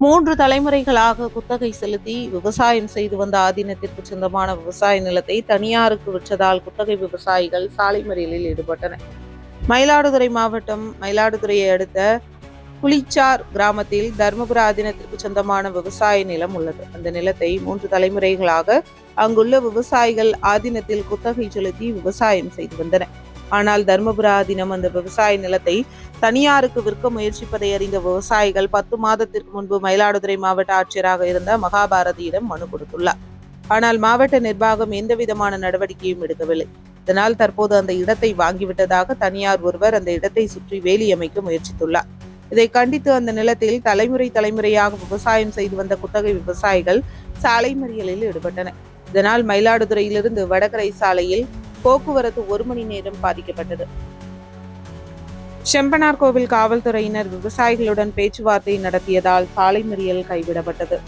மூன்று தலைமுறைகளாக குத்தகை செலுத்தி விவசாயம் செய்து வந்த ஆதீனத்திற்கு சொந்தமான விவசாய நிலத்தை தனியாருக்கு விற்றதால் குத்தகை விவசாயிகள் சாலை மறியலில் ஈடுபட்டனர். மயிலாடுதுறை மாவட்டம் மயிலாடுதுறையை அடுத்த புளிச்சார் கிராமத்தில் தர்மபுர ஆதீனத்திற்கு சொந்தமான விவசாய நிலம் உள்ளது. அந்த நிலத்தை மூன்று தலைமுறைகளாக அங்குள்ள விவசாயிகள் ஆதீனத்தில் குத்தகை செலுத்தி விவசாயம் செய்து வந்தனர். ஆனால் தர்மபுரா ஆதீனம் அந்த விவசாய நிலத்தை தனியாருக்கு விற்க முயற்சிப்பதை அறிந்த விவசாயிகள் பத்து மாதத்திற்கு முன்பு மயிலாடுதுறை மாவட்ட ஆட்சியராக இருந்த மகாபாரதியிடம் மனு கொடுத்துள்ளார். ஆனால் மாவட்ட நிர்வாகம் எந்த விதமான நடவடிக்கையும் எடுக்கவில்லை. இதனால் தற்போது அந்த இடத்தை வாங்கிவிட்டதாக தனியார் ஒருவர் அந்த இடத்தை சுற்றி வேலி அமைக்க முயற்சித்துள்ளார். இதை கண்டித்து அந்த நிலத்தில் தலைமுறை தலைமுறையாக விவசாயம் செய்து வந்த குத்தகை விவசாயிகள் சாலை மறியலில் ஈடுபட்டனர். இதனால் மயிலாடுதுறையிலிருந்து வடகரை சாலையில் போக்குவரத்து ஒரு மணி நேரம் பாதிக்கப்பட்டது. செம்பனார் கோவில் காவல்துறையினர் விவசாயிகளுடன் பேச்சுவார்த்தை நடத்தியதால் சாலை மறியல் கைவிடப்பட்டது.